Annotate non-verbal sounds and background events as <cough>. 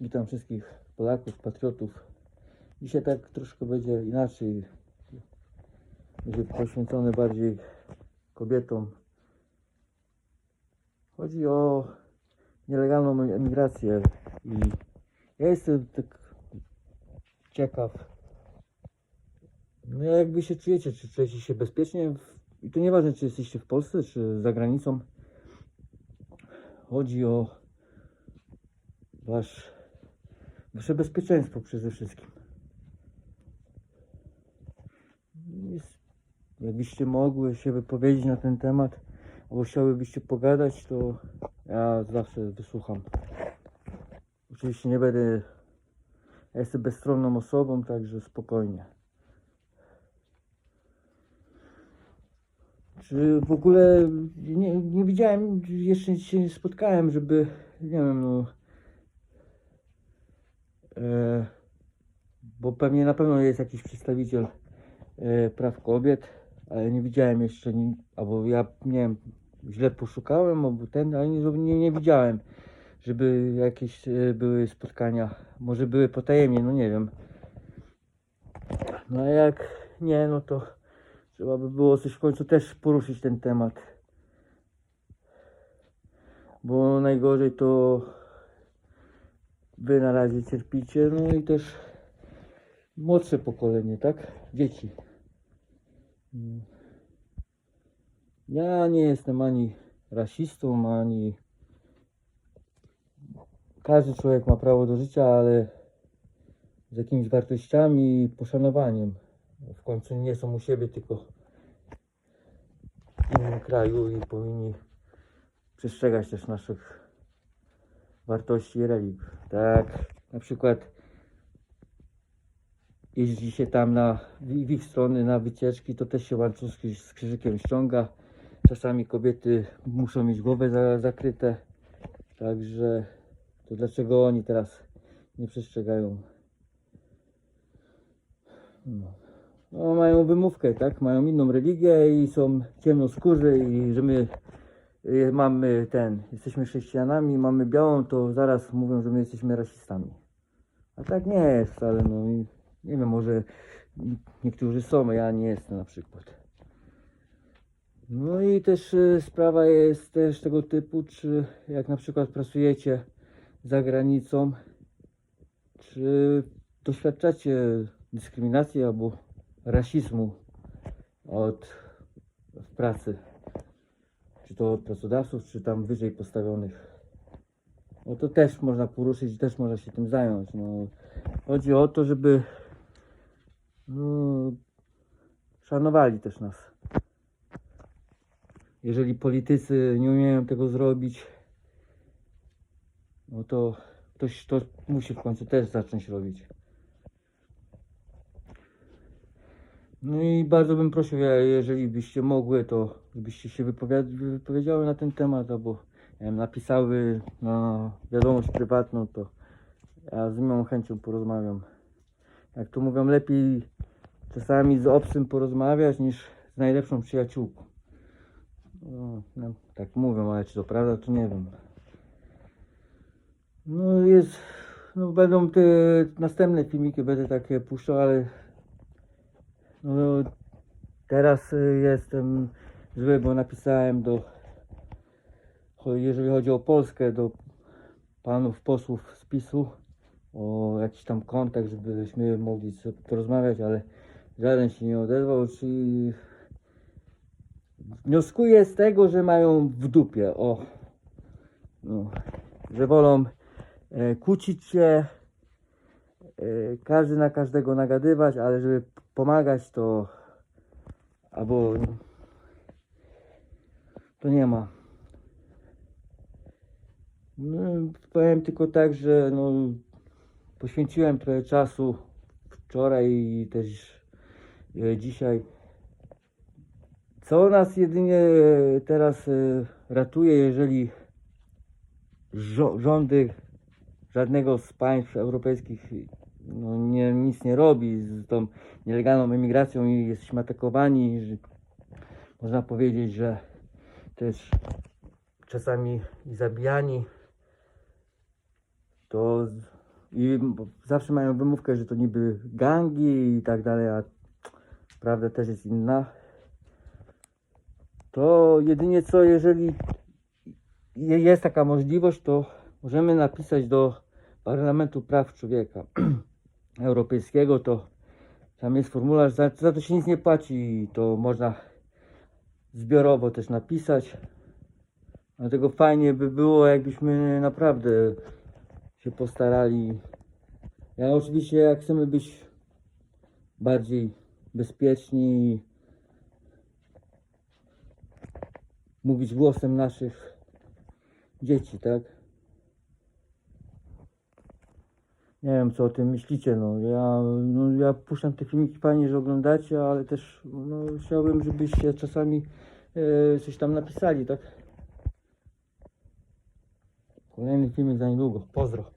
Witam wszystkich Polaków, patriotów. Dzisiaj tak troszkę będzie inaczej. Będzie poświęcone bardziej kobietom. Chodzi o nielegalną emigrację i ja jestem tak ciekaw. No jak się czujecie? Czy czujecie się bezpiecznie? I to nieważne, czy jesteście w Polsce, czy za granicą. Chodzi o wasz, wasze bezpieczeństwo przede wszystkim. Jest, jakbyście mogły się wypowiedzieć na ten temat, albo chciałybyście pogadać, to ja zawsze wysłucham. Oczywiście nie będę. Ja jestem bezstronną osobą, także spokojnie. Czy w ogóle nie, nie widziałem, jeszcze się nie spotkałem, żeby, nie wiem, no. E, bo pewnie na pewno jest jakiś przedstawiciel e, praw kobiet, ale nie widziałem jeszcze, albo ja nie wiem, źle poszukałem, albo ten, ale nie, nie, nie widziałem, żeby jakieś e, były spotkania. Może były potajemnie, no nie wiem. No a jak nie, no to trzeba by było coś w końcu też poruszyć ten temat. Bo najgorzej to wy na razie cierpicie, no i też młodsze pokolenie, tak? Dzieci. Mm. Ja nie jestem ani rasistą, ani każdy człowiek ma prawo do życia, ale z jakimiś wartościami i poszanowaniem. W końcu nie są u siebie, tylko w innym kraju i powinni przestrzegać też naszych wartości i religii. Tak, na przykład jeździ się tam na, w ich strony na wycieczki, to też się łańcuszki z krzyżykiem ściąga. Czasami kobiety muszą mieć głowę za, zakryte. Także to dlaczego oni teraz nie przestrzegają? No. No, mają wymówkę, tak? Mają inną religię i są ciemnoskórzy i że my mamy ten, jesteśmy chrześcijanami, mamy białą, to zaraz mówią, że my jesteśmy rasistami. A tak nie jest wcale, no nie wiem, może niektórzy są, ja nie jestem na przykład. No i też y, sprawa jest też tego typu, czy jak na przykład pracujecie za granicą, czy doświadczacie dyskryminacji albo rasizmu od w pracy, czy to od pracodawców, czy tam wyżej postawionych. No to też można poruszyć, też można się tym zająć. No, chodzi o to, żeby no, szanowali też nas. Jeżeli politycy nie umieją tego zrobić, no to ktoś to musi w końcu też zacząć robić. No i bardzo bym prosił, jeżeli byście mogły, to żebyście się wypowiedziały na ten temat, albo napisały na wiadomość prywatną, to ja z miłą chęcią porozmawiam. Jak to mówią, lepiej czasami z obcym porozmawiać niż z najlepszą przyjaciółką. No, no, tak mówią, ale czy to prawda, to nie wiem. No jest, no będą te następne filmiki, będę takie puszczał, ale no, teraz y, jestem zły, bo napisałem do, jeżeli chodzi o Polskę, do panów posłów z PiSu o jakiś tam kontakt, żebyśmy mogli sobie porozmawiać, ale żaden się nie odezwał, czyli wnioskuję z tego, że mają w dupie, o, no, że wolą e, kłócić się, każdy na każdego nagadywać, ale żeby pomagać to albo to nie ma. No, powiem tylko tak, że no, poświęciłem trochę czasu wczoraj i też e, dzisiaj. Co nas jedynie e, teraz ratuje, jeżeli rządy żadnego z państw europejskich no, nie, nic nie robi z tą nielegalną emigracją i jesteśmy atakowani. Że, można powiedzieć, że też czasami zabijani. To I zawsze mają wymówkę, że to niby gangi i tak dalej, a prawda też jest inna. To jedynie co, jeżeli je- jest taka możliwość, to możemy napisać do Parlamentu Praw Człowieka <clears throat> Europejskiego, to tam jest formularz, za, za to się nic nie płaci i to można zbiorowo też napisać. Dlatego fajnie by było, jakbyśmy naprawdę się postarali. Ja oczywiście, jak chcemy być bardziej bezpieczni i mówić głosem naszych dzieci, tak? Nie wiem, co o tym myślicie, no. Ja, no, ja puszczam te filmiki fajnie, że oglądacie, ale też no, chciałbym, żebyście czasami e, coś tam napisali, tak? Kolejny filmik za niedługo. Pozdro.